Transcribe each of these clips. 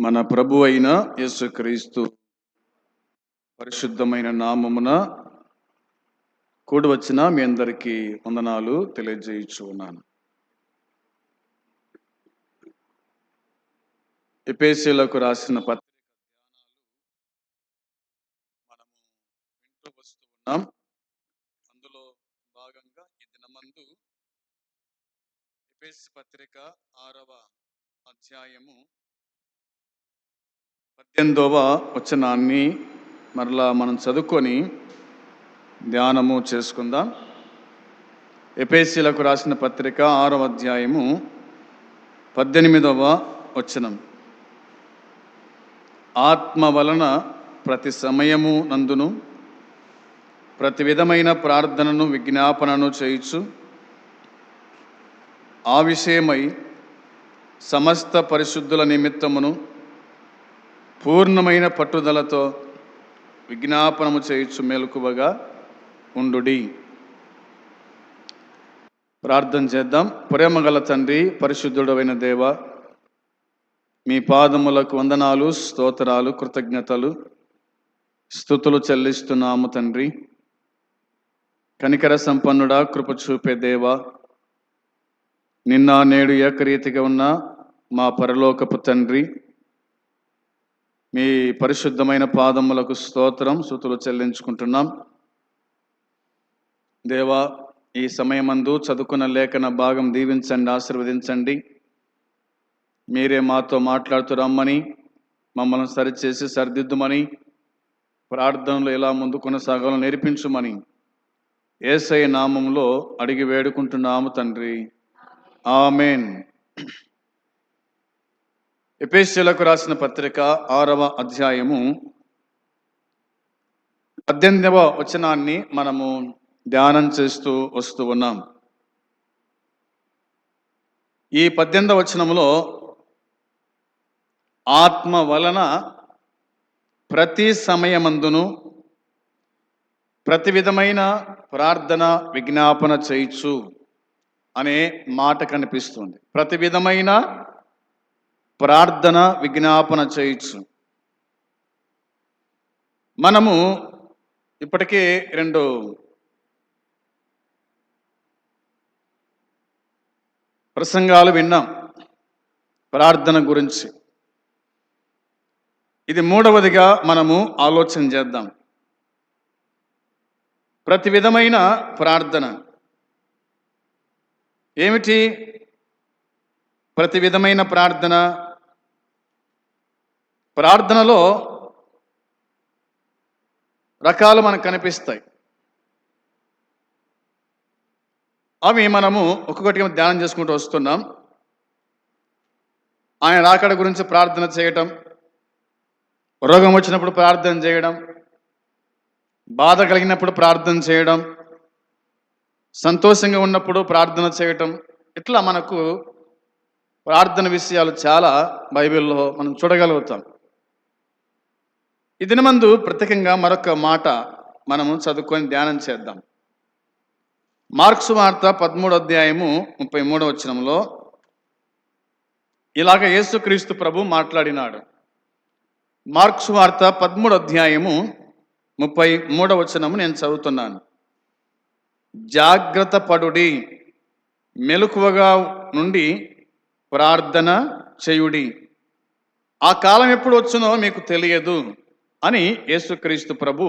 మన ప్రభు అయిన యేసుక్రీస్తు పరిశుద్ధమైన నామమున కూడి వచ్చిన మీ అందరికీ వందనాలు తెలియజేయచ్చు ఉన్నాను. ఎపేసీలకు రాసిన పత్రిక మనం వింటూ వస్తూ ఉన్నాం అందులో భాగంగా ఈ దినమందు ఎపేసి పత్రిక ఆరవ అధ్యాయము పద్దెనిమిదవ వచనాన్ని మరలా మనం చదువుకొని ధ్యానము చేసుకుందాం. ఎపేసీలకు రాసిన పత్రిక ఆరవ అధ్యాయము పద్దెనిమిదవ వచనం. ఆత్మ వలన ప్రతి సమయము నందును ప్రతి విధమైన ప్రార్థనను విజ్ఞాపనను చేయొచ్చు ఆ విషయమై సమస్త పరిశుద్ధుల నిమిత్తమును పూర్ణమైన పట్టుదలతో విజ్ఞాపనము చేయుచు మెలకువగా ఉండుడి. ప్రార్థన చేద్దాం. ప్రేమగల తండ్రి పరిశుద్ధుడమైన దేవ మీ పాదములకు వందనాలు స్తోత్రాలు కృతజ్ఞతలు స్థుతులు చెల్లిస్తున్నాము తండ్రి. కనికర సంపన్నుడా కృప చూపే దేవా నిన్న నేడు ఏకరీతిగా ఉన్న మా పరలోకపు తండ్రి మీ పరిశుద్ధమైన పాదములకు స్తోత్రం. శృతులు చెల్లించుకుంటున్నాం. దేవా ఈ సమయమందు చదువుకున్న లేఖన భాగం దీవించండి ఆశీర్వదించండి. మీరే మాతో మాట్లాడుతూ రమ్మని మమ్మల్ని సరిచేసి సరిదిద్దుమని ప్రార్థనలు ఎలా ముందు కొనసాగాలో నేర్పించుమని ఏసై నామంలో అడిగి వేడుకుంటున్నాము తండ్రి. ఆమెన్. ఎపేషలకు రాసిన పత్రిక ఆరవ అధ్యాయము. పద్దెనిమిదవ వచనాన్ని మనము ధ్యానం చేస్తూ వస్తూ ఉన్నాం. ఈ పద్దెనిమిదవ వచనములో ఆత్మ వలన ప్రతి సమయమందును ప్రతి విధమైన ప్రార్థన విజ్ఞాపన చేయొచ్చు అనే మాట కనిపిస్తుంది. ప్రతి విధమైన ప్రార్థన విజ్ఞాపన చేయొచ్చు మనము ఇప్పటికే రెండు ప్రసంగాలు విన్నాం ప్రార్థన గురించి. ఇది మూడవదిగా మనము ఆలోచన చేద్దాం. ప్రతి విధమైన ప్రార్థన. ఏమిటి? ప్రతి విధమైన ప్రార్థన ప్రార్థనలో రకాలు మనకు కనిపిస్తాయి. అవి మనము ఒక్కొక్కటిగా ధ్యానం చేసుకుంటూ వస్తున్నాం. ఆయన రాకడ గురించి ప్రార్థన చేయటం రోగం వచ్చినప్పుడు ప్రార్థన చేయడం బాధ కలిగినప్పుడు ప్రార్థన చేయడం సంతోషంగా ఉన్నప్పుడు ప్రార్థన చేయటం ఇట్లా మనకు ప్రార్థన విషయాలు చాలా బైబిల్లో మనం చూడగలుగుతాం. ఈ దినమందు ప్రత్యేకంగా మరొక మాట మనము చదువుకొని ధ్యానం చేద్దాం. మార్క్స్ వార్త పదమూడు అధ్యాయము ముప్పై మూడో వచనంలో ఇలాగ యేసుక్రీస్తు ప్రభు మాట్లాడినాడు. మార్క్స్ వార్త పదమూడు అధ్యాయము ముప్పై మూడవ వచనము నేను చదువుతున్నాను. జాగ్రత్త పడుడి మెలకువగా నుండి ప్రార్థన చేయుడి. ఆ కాలం ఎప్పుడు వచ్చునో మీకు తెలియదు. అని యేసుక్రీస్తు ప్రభు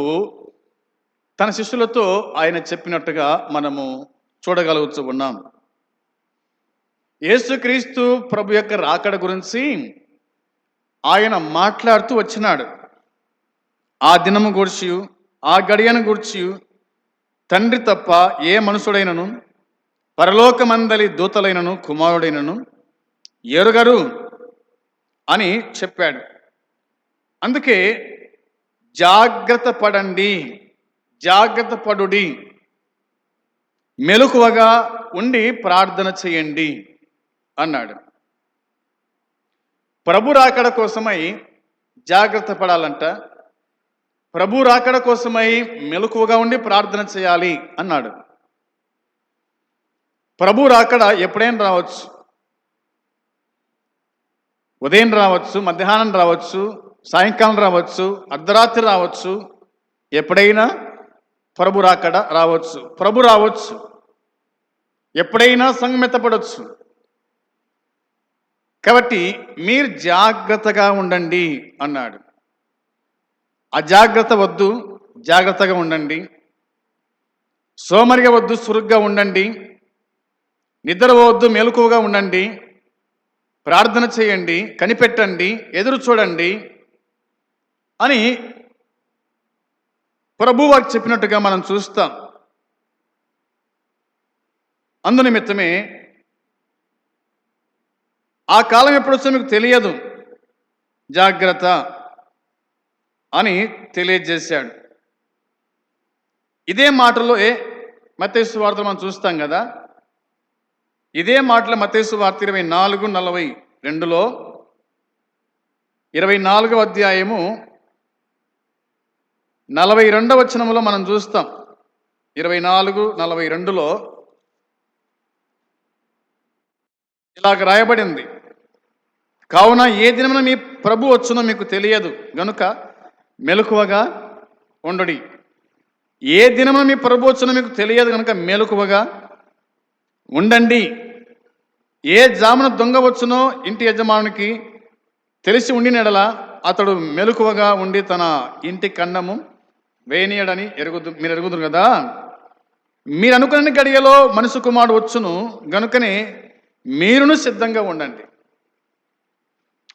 తన శిష్యులతో ఆయన చెప్పినట్టుగా మనము చూడగలుగుతూ ఉన్నాం. యేసుక్రీస్తు ప్రభు యొక్క రాకడ గురించి ఆయన మాట్లాడుతూ వచ్చినాడు. ఆ దినము గూర్చి ఆ గడియను గూర్చి తండ్రి తప్ప ఏ మనుషుడైనను పరలోకమందలి దూతలైనను కుమారుడైనను ఎరుగరు అని చెప్పాడు. అందుకే జాగ్రత్త పడండి జాగ్రత్త పడుడి. మెలకువగా ఉండి ప్రార్థన చేయండి అన్నాడు. ప్రభు రాకడ కోసమై జాగ్రత్త పడాలంట. ప్రభు రాకడ కోసమై మెలకువగా ఉండి ప్రార్థన చేయాలి అన్నాడు. ప్రభు రాకడ ఎప్పుడైనా రావచ్చు. ఉదయం రావచ్చు మధ్యాహ్నం రావచ్చు సాయంకాలం రావచ్చు అర్ధరాత్రి రావచ్చు ఎప్పుడైనా ప్రభు రాకడ రావచ్చు. ప్రభు రావచ్చు. ఎప్పుడైనా సంగమితపడవచ్చు కాబట్టి మీరు జాగ్రత్తగా ఉండండి అన్నాడు. అజాగ్రత్త వద్దు జాగ్రత్తగా ఉండండి. సోమరిగా వద్దు సురుగ్గా ఉండండి. నిద్రపోవద్దు మెలకువగా ఉండండి. ప్రార్థన చేయండి కనిపెట్టండి ఎదురు చూడండి. అని ప్రభు వారికి చెప్పినట్టుగా మనం చూస్తాం. అందునిమిత్తమే ఆ కాలం ఎప్పుడు వచ్చో మీకు తెలియదు. జాగ్రత్త అని తెలియజేశాడు. ఇదే మాటలో ఏ మతేసు వార్తలు మనం చూస్తాం కదా? ఇదే మాటలు మతేసు వార్త ఇరవై నాలుగు నలభై రెండులో ఇరవై నాలుగవ అధ్యాయము నలభై రెండవ వచనంలో మనం చూస్తాం. ఇరవై నాలుగు నలభై రెండులో ఇలాగ రాయబడింది. కావున ఏ దినమున మీ ప్రభు వచ్చునో మీకు తెలియదు. గనుక మెలకువగా ఉండడి. ఏ దినమున మీ ప్రభు వచ్చునో మీకు తెలియదు కనుక మెలకువగా ఉండండి. ఏ జామున దొంగ వచ్చునో ఇంటి యజమానునికి తెలిసి ఉండినడల అతడు మెలకువగా ఉండి తన ఇంటి కన్నము వేయనీయడని ఎరుగుదు మీరు ఎరుగుదురు కదా? మీరు అనుకున్న గడియలో మనసు కుమారుడు వచ్చును గనుకనే మీరును సిద్ధంగా ఉండండి.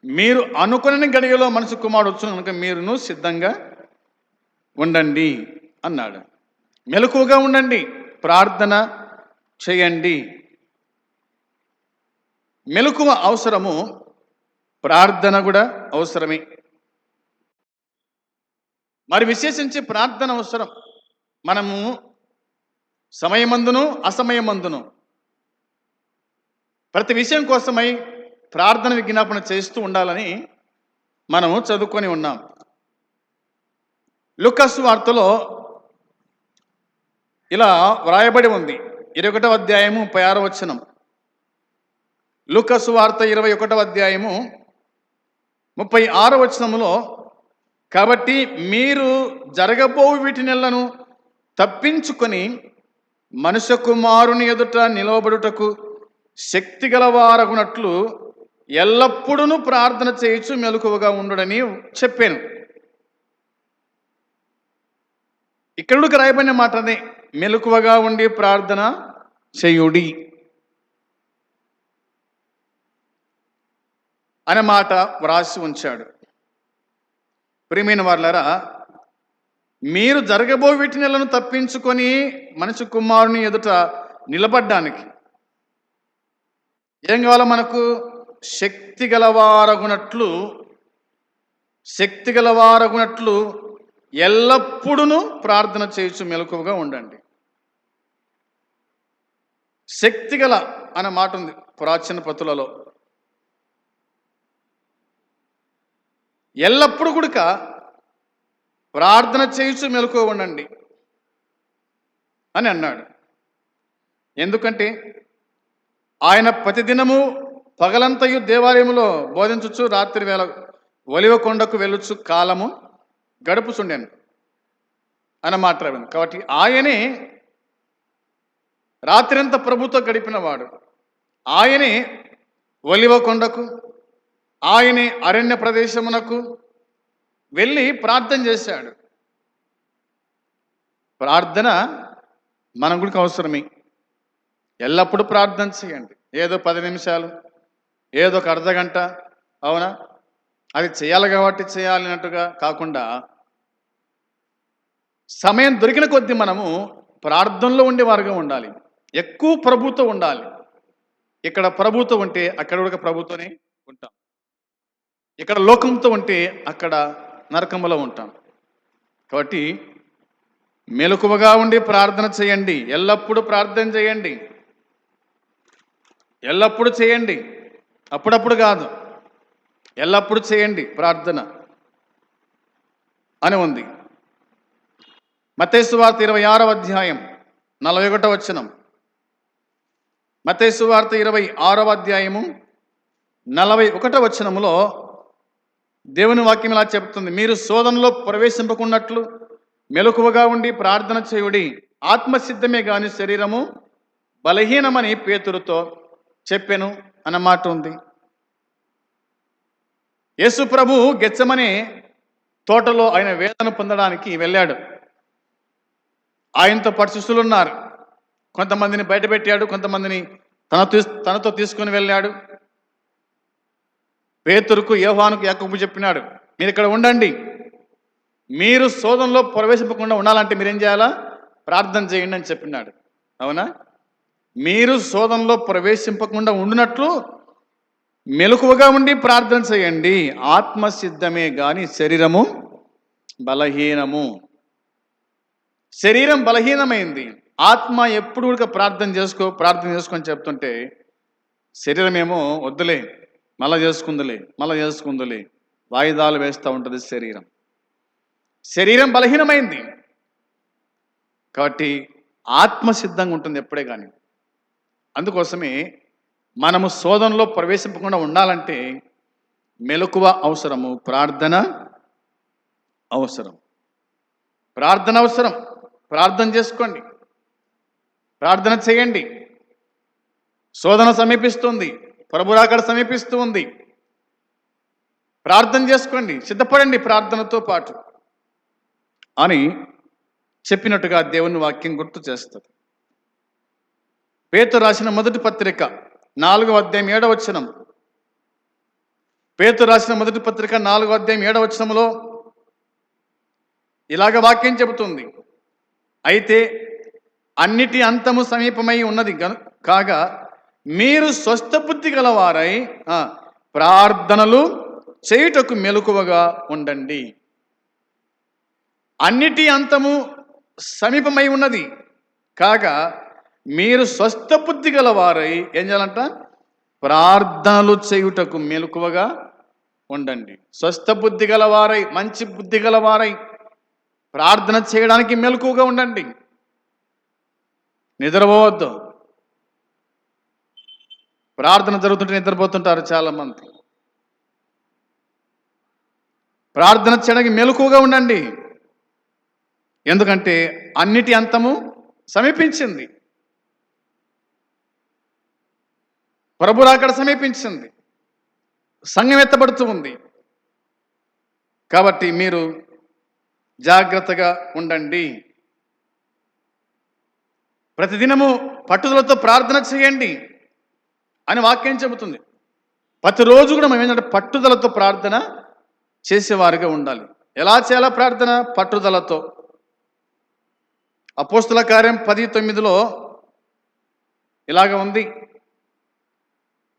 మీరు అనుకుని గడియలో మనసు కుమారుడు వచ్చును కనుక మీరును సిద్ధంగా ఉండండి అన్నాడు. మెలకువగా ఉండండి ప్రార్థన చేయండి. మెలకువ అవసరము ప్రార్థన కూడా అవసరమే. మరి విశేషించి ప్రార్థన అవసరం. మనము సమయమందును అసమయమందును. ప్రతి విషయం కోసమై ప్రార్థన విజ్ఞాపన చేస్తూ ఉండాలని మనము చదువుకొని ఉన్నాం. లుకస్ వార్తలో ఇలా వ్రాయబడి ఉంది. ఇరవై ఒకటవ అధ్యాయము ముప్పై ఆరో వచనం. లుకస్ వార్త ఇరవై ఒకటవ అధ్యాయము ముప్పై ఆరో వచనములో కాబట్టి మీరు జరగబో వీటినెలను తప్పించుకొని మనుష్య కుమారుని ఎదుట నిలవబడుటకు శక్తి గలవారగునట్లు ఎల్లప్పుడూ ప్రార్థన చేయొచ్చు మెలకువగా ఉండడని చెప్పాను. ఇక్కడ రాయబడిన మాట అదే మెలకువగా ఉండి ప్రార్థన చేయుడి అనే మాట వ్రాసి ఉంచాడు. ప్రియమైన వాళ్ళరా మీరు జరగబో వీటినలను తప్పించుకొని మనిషి కుమారుని ఎదుట నిలబడ్డానికి ఏం కావాలో మనకు? శక్తి గలవారగునట్లు శక్తి గలవారగునట్లు ఎల్లప్పుడూ ప్రార్థన చేయొచ్చు మెలకువగా ఉండండి. శక్తి గల అనే మాట ఉంది ప్రాచీన పతులలో ఎల్లప్పుడు కూడక ప్రార్థన చేయొచ్చు మెలకువ ఉండండి అని అన్నాడు. ఎందుకంటే ఆయన ప్రతిదినము పగలంతయు దేవాలయములో బోధించచ్చు రాత్రి వేళ ఒలివ కొండకు వెళ్ళొచ్చు కాలము గడుపుచుండాను అని మాట్లాడింది కాబట్టి ఆయనే రాత్రంతా ప్రభుతో గడిపినవాడు ఆయనే ఒలివ కొండకు ఆయనే అరణ్య ప్రదేశమునకు వెళ్ళి ప్రార్థన చేశాడు. ప్రార్థన మన గుడికి అవసరమే. ఎల్లప్పుడూ ప్రార్థన చేయండి. ఏదో పది నిమిషాలు ఏదో ఒక అర్ధ గంట అవునా? అది చేయాలి కాబట్టి చేయాలి అన్నట్టుగా కాకుండా సమయం దొరికిన కొద్దీ మనము ప్రార్థనలో ఉండేవారుగా ఉండాలి. ఎక్కువ ప్రభుత్వం ఉండాలి. ఇక్కడ ప్రభుత్వం ఉంటే అక్కడ కూడా ప్రభుతోనే ఉంటాం. ఇక్కడ లోకంతో ఉంటే అక్కడ నరకములో ఉంటాం. కాబట్టి మెలకువగా ఉండి ప్రార్థన చేయండి. ఎల్లప్పుడూ ప్రార్థన చేయండి. ఎల్లప్పుడూ చేయండి. అప్పుడప్పుడు కాదు. ఎల్లప్పుడూ చేయండి ప్రార్థన అని ఉంది. మతేసు వార్త ఇరవై ఆరవ అధ్యాయం నలభై ఒకటో వచనం. మతేసు వార్త ఇరవై ఆరవ అధ్యాయము నలభై ఒకటో వచనములో దేవుని వాక్యం ఇలా చెప్తుంది. మీరు శోధనలో ప్రవేశింపకున్నట్లు మెలకువగా ఉండి ప్రార్థన చేయుడి ఆత్మసిద్ధమే గాని శరీరము బలహీనమని పేతురుతో చెప్పెను అన్న మాట ఉంది. యేసు ప్రభు గెచ్చమనే తోటలో ఆయన వేదన పొందడానికి వెళ్ళాడు. ఆయనతో పాటు శిష్యులు ఉన్నారు కొంతమందిని బయట పెట్టాడు కొంతమందిని తన తనతో తీసుకొని వెళ్ళాడు. పేతురుకు యోహానుకు యాకబు చెప్పినాడు మీరు ఇక్కడ ఉండండి. మీరు శోధనలో ప్రవేశింపకుండా ఉండాలంటే మీరేం చేయాలా? ప్రార్థన చేయండి అని చెప్పినాడు. అవునా? మీరు శోధనలో ప్రవేశింపకుండా ఉండినట్లు మెలకువగా ఉండి ప్రార్థన చేయండి. ఆత్మ సిద్ధమే గాని శరీరము బలహీనము. శరీరం బలహీనమైంది. ఆత్మ ఎప్పుడు కూడా ప్రార్థన చేసుకో ప్రార్థన చేసుకొని చెప్తుంటే శరీరం ఏమో వద్దులే. మళ్ళా చేసుకుందులే మళ్ళా చేసుకుందులే. వాయిదాలు వేస్తూ ఉంటుంది శరీరం. శరీరం బలహీనమైంది. కాబట్టి ఆత్మ సిద్ధంగా ఉంటుంది ఎప్పుడే కానీ. అందుకోసమే మనము శోధనలో ప్రవేశింపకుండా ఉండాలంటే మెలకువ అవసరము ప్రార్థన అవసరం. ప్రార్థన అవసరం. ప్రార్థన చేసుకోండి. ప్రార్థన చేయండి. శోధన సమీపిస్తుంది. ప్రభురాకడ సమీపిస్తూ ఉంది. ప్రార్థన చేసుకోండి సిద్ధపడండి ప్రార్థనతో పాటు. అని చెప్పినట్టుగా దేవుని వాక్యం గుర్తు చేస్తుంది. పేతు రాసిన మొదటి పత్రిక నాలుగో అధ్యాయం ఏడవ వచనం. పేతు రాసిన మొదటి పత్రిక నాలుగో అధ్యాయం ఏడవ వచనంలో ఇలాగ వాక్యం చెబుతుంది. అయితే అన్నిటి అంతము సమీపమై ఉన్నది కాగా మీరు స్వస్థ బుద్ధి గలవారై ప్రార్థనలు చేయుటకు మెలకువగా ఉండండి. అన్నిటి అంతము సమీపమై ఉన్నది. కాగా మీరు స్వస్థ బుద్ధి గలవారై ఏం చేయాలంట? ప్రార్థనలు చేయుటకు మెలకువగా ఉండండి. స్వస్థ బుద్ధి గలవారై మంచి బుద్ధి గలవారై ప్రార్థన చేయడానికి మెలకువగా ఉండండి. నిద్రపోవద్దు. ప్రార్థన జరుగుతుంటే నిద్రపోతుంటారు చాలా మంది ప్రార్థన చేయడానికి మెలకుగా ఉండండి. ఎందుకంటే అన్నిటి అంతము సమీపించింది. ప్రభు అక్కడ సమీపించింది. సంఘం ఎత్తబడుతూ ఉంది. కాబట్టి మీరు జాగ్రత్తగా ఉండండి. ప్రతిదినము పట్టుదలతో ప్రార్థన చేయండి. అని వాక్యం చెబుతుంది. ప్రతిరోజు కూడా మనం ఏంటంటే పట్టుదలతో ప్రార్థన చేసేవారిగా ఉండాలి. ఎలా చేయాలా ప్రార్థన? పట్టుదలతో. అపోస్తుల కార్యం పది తొమ్మిదిలో ఇలాగ ఉంది.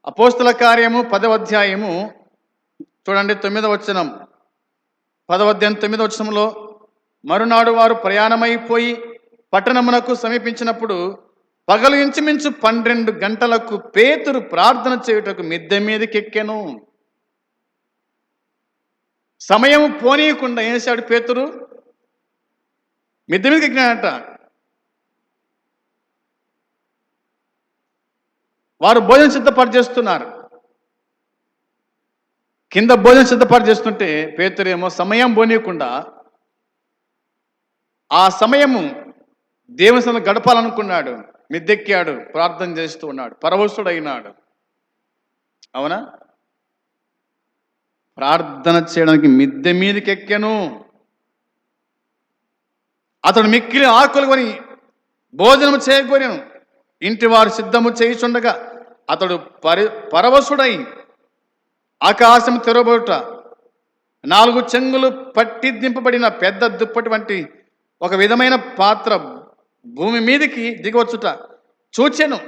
అపోస్తుల కార్యము పదవ అధ్యాయము చూడండి తొమ్మిదవ వచనం. పదవ అధ్యాయం తొమ్మిదవ వచనంలో మరునాడు వారు ప్రయాణమైపోయి పట్టణమునకు సమీపించినప్పుడు పగలు ఇంచుమించు పన్నెండు గంటలకు పేతురు ప్రార్థన చేయుటకు మిద్దె మీదకెక్కెను. సమయం పోనీయకుండా ఏం చేశాడు పేతురు? మిద్దె మీదకి ఎక్కినాడట వారు భోజనం సిద్ధపాటు చేస్తున్నారు. కింద భోజనం సిద్ధపాటు చేస్తుంటే పేతురేమో సమయం పోనీయకుండా ఆ సమయము దేవుని గడపాలనుకున్నాడు. మిద్దెక్కాడు ప్రార్థన చేస్తూ ఉన్నాడు. పరవశుడైనాడు. అవునా? ప్రార్థన చేయడానికి మిద్దె మీదకి ఎక్కాను అతడు మిక్కిలి ఆకులు కొని భోజనము చేయకొనిను ఇంటి వారు సిద్ధము చేయుచుండగా అతడు పరి పరవశుడై ఆకాశం తెరవబడుట నాలుగు చెంగులు పట్టి దింపబడిన పెద్ద దుప్పటి వంటి ఒక విధమైన పాత్ర భూమి మీదకి దిగవచ్చుట చూచెను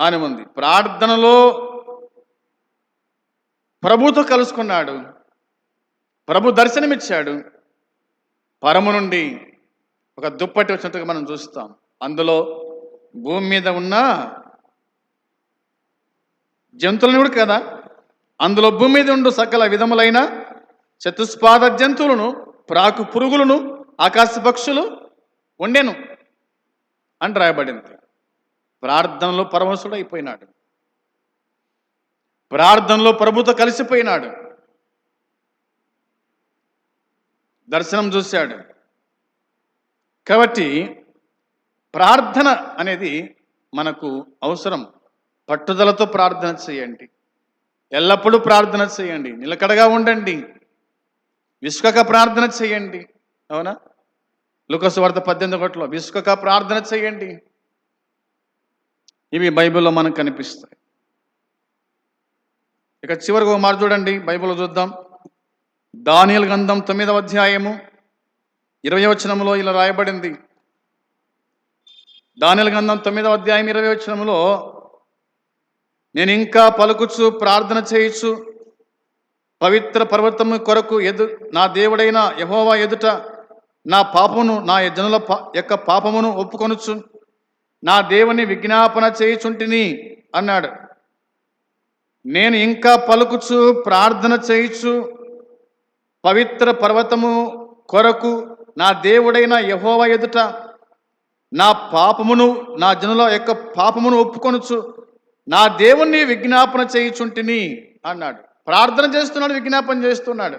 అని ఉంది. ప్రార్థనలో ప్రభుతో కలుసుకున్నాడు. ప్రభు దర్శనమిచ్చాడు. పరము నుండి ఒక దుప్పటి వచ్చినట్టుగా మనం చూస్తాం. అందులో భూమి మీద ఉన్న జంతువులను కూడా కదా? అందులో భూమి మీద ఉండు సకల విధములైన చతుస్పాద జంతువులను ప్రాకు పురుగులను ఆకాశ పక్షులు వండెను అని రాయబడింది. ప్రార్థనలో పరమశుడు అయిపోయినాడు ప్రార్థనలో ప్రభుతో కలిసిపోయినాడు. దర్శనం చూశాడు. కాబట్టి ప్రార్థన అనేది మనకు అవసరం. పట్టుదలతో ప్రార్థన చేయండి. ఎల్లప్పుడూ ప్రార్థన చేయండి. నిలకడగా ఉండండి. విసుకక ప్రార్థన చేయండి. అవునా? లుకసు వార్త పద్దెనిమిది ఒకటిలో విసుకక ప్రార్థన చేయండి. ఇవి బైబిల్లో మనకు కనిపిస్తాయి. ఇక చివరికి ఒక మాట చూడండి బైబిల్లో చూద్దాం. దానియల్ గంధం తొమ్మిదవ అధ్యాయము ఇరవై వచనంలో ఇలా రాయబడింది. దానియల్ గంధం తొమ్మిదవ అధ్యాయం ఇరవై వచనంలో నేను ఇంకా పలుకుచు ప్రార్థన చేయొచ్చు పవిత్ర పర్వతము కొరకు ఎదు నా దేవుడైన యహోవా ఎదుట నా పాపమును నా జనుల పా- యొక్క పాపమును ఒప్పుకొనుచు నా దేవుని విజ్ఞాపన చేయుచుంటిని అన్నాడు. నేను ఇంకా పలుకుచు ప్రార్థన చేయుచు పవిత్ర పర్వతము కొరకు నా దేవుడైన యహోవ ఎదుట నా పాపమును నా జనుల యొక్క పాపమును ఒప్పుకొనుచు నా దేవుణ్ణి విజ్ఞాపన చేయుచుంటిని అన్నాడు. ప్రార్థన చేస్తున్నాడు విజ్ఞాపన చేస్తున్నాడు.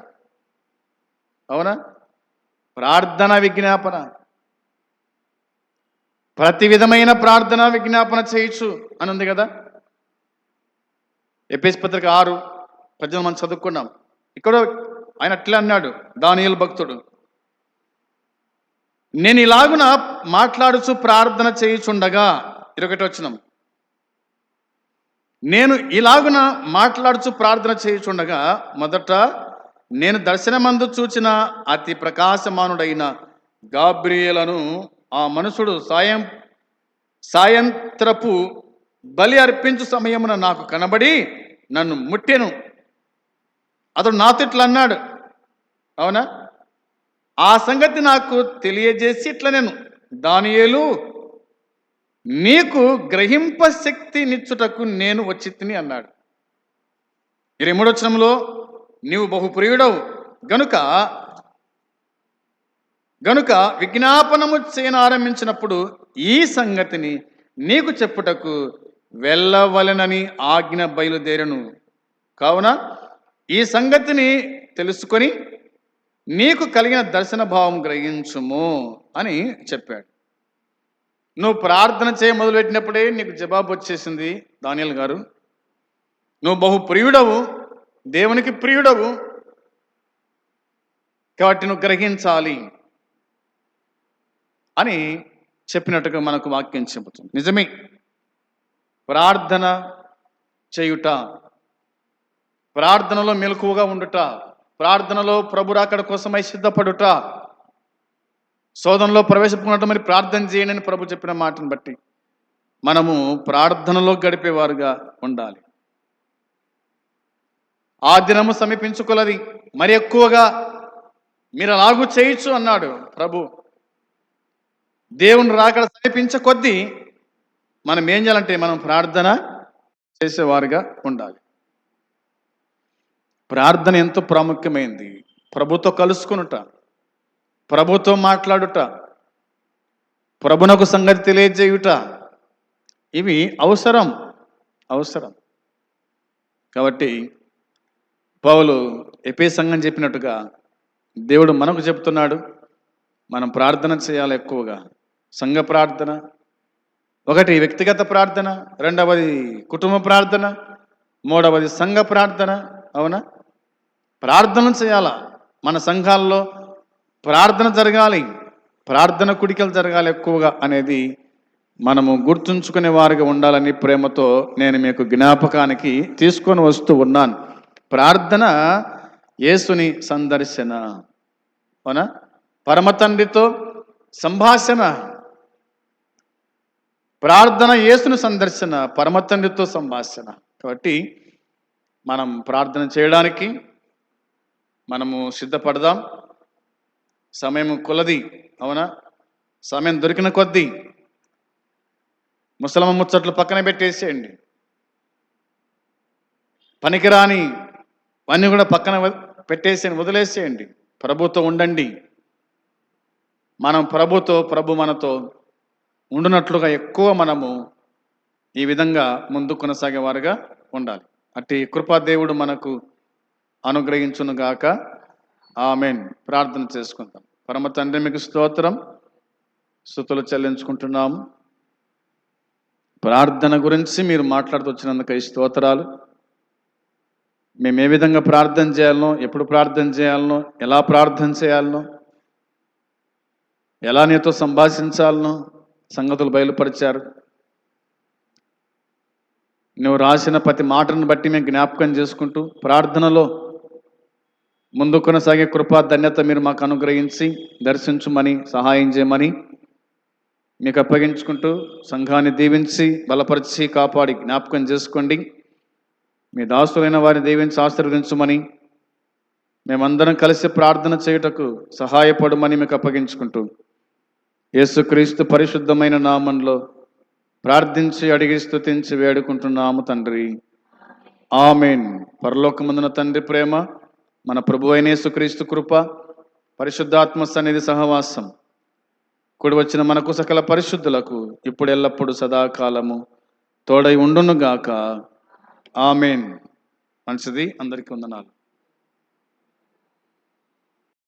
అవునా? ప్రార్థన విజ్ఞాపన. ప్రతి విధమైన ప్రార్థన విజ్ఞాపన చేయొచ్చు అని ఉంది కదా? ఎపిఎస్ పత్రిక ఆరు ప్రజలు మనం చదువుకున్నాం. ఇక్కడ ఆయన అట్లా అన్నాడు దానియల్ భక్తుడు. నేను ఇలాగున మాట్లాడుచు ప్రార్థన చేయుచుండగా ఇరొకటి వచ్చినాం నేను ఇలాగున మాట్లాడుచు ప్రార్థన చేయుచుండగా మొదట నేను దర్శనమందు చూచిన అతి ప్రకాశమానుడైన గాబ్రియలను ఆ మనుషుడు సాయం సాయంత్రపు బలి అర్పించు సమయమున నాకు కనబడి నన్ను ముట్టెను. అతడు నాతో ఇట్లా అన్నాడు. అవునా? ఆ సంగతి నాకు తెలియజేసి ఇట్లా నేను దానియేలు నీకు గ్రహింప శక్తి నిచ్చుటకు నేను వచ్చి తిని అన్నాడు. ఇరవై మూడవచనంలో నీవు బహుప్రియుడవు. గనుక గనుక విజ్ఞాపనము చేయను ఆరంభించినప్పుడు ఈ సంగతిని నీకు చెప్పుటకు వెళ్ళవలెనని ఆజ్ఞ బయలుదేరను. కావున ఈ సంగతిని తెలుసుకొని నీకు కలిగిన దర్శన భావం గ్రహించుము అని చెప్పాడు. నువ్వు ప్రార్థన చేయ మొదలుపెట్టినప్పుడే నీకు జవాబు వచ్చేసింది దానియల్ గారు. నువ్వు బహు ప్రియుడవు దేవునికి ప్రియుడవు. వాటిని గ్రహించాలి అని చెప్పినట్టుగా మనకు వాక్యం చెబుతుంది. నిజమే. ప్రార్థన చేయుట ప్రార్థనలో మెలకువగా ఉండుట ప్రార్థనలో ప్రభురాకడ కోసమై సిద్ధపడుట శోధనలో ప్రవేశపుకున్నట్టు మరి ప్రార్థన చేయండి అని ప్రభు చెప్పిన మాటను బట్టి మనము ప్రార్థనలో గడిపేవారుగా ఉండాలి. ఆ దినము సమీపించుకున్నది మరి ఎక్కువగా మీరు అలాగూ చేయొచ్చు అన్నాడు ప్రభు. దేవుని రాకడ సమీపించ కొద్దీ మనం ఏం చేయాలంటే మనం ప్రార్థన చేసేవారుగా ఉండాలి. ప్రార్థన ఎంతో ప్రాముఖ్యమైంది. ప్రభుతో కలుసుకునుట ప్రభుతో మాట్లాడుట ప్రభునకు సంగతి తెలియజేయుట ఇవి అవసరం అవసరం. కాబట్టి పౌలు ఎపే సంఘం చెప్పినట్టుగా దేవుడు మనకు చెప్తున్నాడు. మనం ప్రార్థన చేయాలి ఎక్కువగా. సంఘ ప్రార్థన ఒకటి వ్యక్తిగత ప్రార్థన రెండవది కుటుంబ ప్రార్థన మూడవది సంఘ ప్రార్థన అవునా? ప్రార్థన చేయాలా? మన సంఘాల్లో ప్రార్థన జరగాలి. ప్రార్థన కుడికలు జరగాలి ఎక్కువగా అనేది మనము గుర్తుంచుకునే వారిగా ఉండాలని ప్రేమతో నేను మీకు జ్ఞాపకానికి తీసుకొని వస్తూ ఉన్నాను. ప్రార్థన యేసుని సందర్శన. అవునా? పరమతండ్రితో సంభాషణ. ప్రార్థన యేసుని సందర్శన పరమతండ్రితో సంభాషణ. కాబట్టి మనం ప్రార్థన చేయడానికి మనము సిద్ధపడదాం. సమయం కొలది అవునా? సమయం దొరికిన కొద్దీ ముసలమ్మ ముచ్చట్లు పక్కన పెట్టేసేయండి. పనికిరాని అన్నీ కూడా పక్కన వ- పెట్టేసేయండి వదిలేసేయండి. ప్రభుతో ఉండండి. మనం ప్రభుతో ప్రభు మనతో ఉండునట్లుగా ఎక్కువ మనము ఈ విధంగా ముందు కొనసాగేవారుగా ఉండాలి. అట్టి కృపాదేవుడు మనకు అనుగ్రహించునుగాక ఆమెన్. ప్రార్థన చేసుకుందాం. పరమ తండ్రి మీకు స్తోత్రం. స్థుతులు చెల్లించుకుంటున్నాము. ప్రార్థన గురించి మీరు మాట్లాడుతూ వచ్చినందుకు ఈ స్తోత్రాలు. మేము ఏ విధంగా ప్రార్థన చేయాలనో ఎప్పుడు ప్రార్థన చేయాలనో ఎలా ప్రార్థన చేయాలనో ఎలా నీతో సంభాషించాలనో సంగతులు బయలుపరిచారు. నువ్వు రాసిన ప్రతి మాటను బట్టి మేము జ్ఞాపకం చేసుకుంటూ ప్రార్థనలో ముందు కొనసాగే కృపా ధన్యత మీరు మాకు అనుగ్రహించి దర్శించుమని సహాయం చేయమని మీకు అప్పగించుకుంటూ సంఘాన్ని దీవించి బలపరిచి కాపాడి జ్ఞాపకం చేసుకోండి. మీ దాసులైన వారిని దీవించి ఆశీర్వదించమని మేమందరం కలిసి ప్రార్థన చేయుటకు సహాయపడమని మీకు అప్పగించుకుంటూ యేసుక్రీస్తు పరిశుద్ధమైన నామంలో ప్రార్థించి అడిగి స్థుతించి వేడుకుంటున్నాము తండ్రి. ఆమెన్. పరలోకమందున తండ్రి ప్రేమ మన ప్రభు అయిన యేసుక్రీస్తు కృప పరిశుద్ధాత్మ సన్నిధి సహవాసం కుడి వచ్చిన మనకు సకల పరిశుద్ధులకు ఇప్పుడు ఎల్లప్పుడు సదాకాలము తోడై ఉండునుగాక. ఆమెన్. మంచిది. అందరికీ వందనాలు.